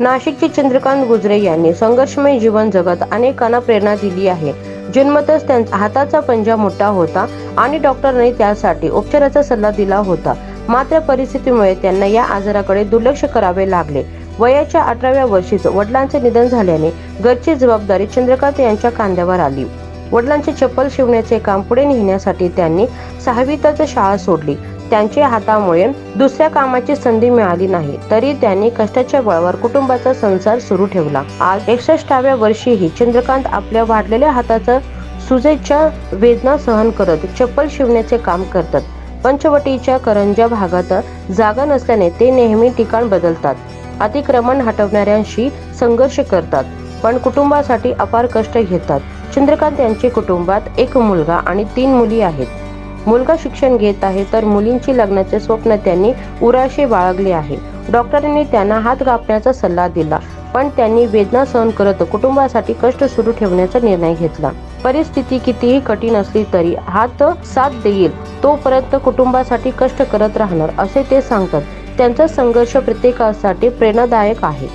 नाशिकचे चंद्रकांत गुजरे यांनी संघर्षमय जीवन जगत अनेकांना प्रेरणा दिली आहे. जन्मतच त्यांचा हाताचा पंजा मोठा होता आणि डॉक्टरांनी त्यासाठी उपचाराचा सल्ला दिला होता. मात्र परिस्थितीमुळे त्यांना या आजाराकडे दुर्लक्ष करावे लागले. वयाच्या अठराव्या वर्षीच वडिलांचे निधन झाल्याने घरची जबाबदारी चंद्रकांत यांच्या कांद्यावर आली. वडिलांचे चप्पल शिवण्याचे काम पुढे नेण्यासाठी त्यांनी सहावीतच शाळा सोडली. त्यांच्या हातामुळे दुसऱ्या कामाची संधी मिळाली नाही. तरी त्यांनी कष्टाच्या बळावर कुटुंबाचा संसार सुरू ठेवला. आज एकसष्टाव्या वर्षीही चंद्रकांत आपल्या वाढलेल्या हाताचा सुजेच्या वेदना सहन करत चप्पल शिवण्याचे काम करतात. पंचवटीच्या करंजा भागात जागा नसल्याने ते नेहमी ठिकाण बदलतात. अतिक्रमण हटवणाऱ्यांशी संघर्ष करतात पण कुटुंबासाठी अपार कष्ट घेतात. चंद्रकांत यांचे कुटुंबात एक मुलगा आणि तीन मुली आहेत. मुलगा शिक्षण घेत आहे तर मुलींची लग्नाचे स्वप्न त्यांनी उराशे बाळगले आहे. डॉक्टरांनी त्यांना हात कापण्याचा सल्ला दिला पण त्यांनी वेदना सहन करत कुटुंबासाठी कष्ट सुरू ठेवण्याचा निर्णय घेतला. परिस्थिती कितीही कठीण असली तरी हात साथ देईल तोपर्यंत कुटुंबासाठी कष्ट करत राहणार असे ते सांगतात. त्यांचा संघर्ष प्रत्येकासाठी प्रेरणादायक आहे.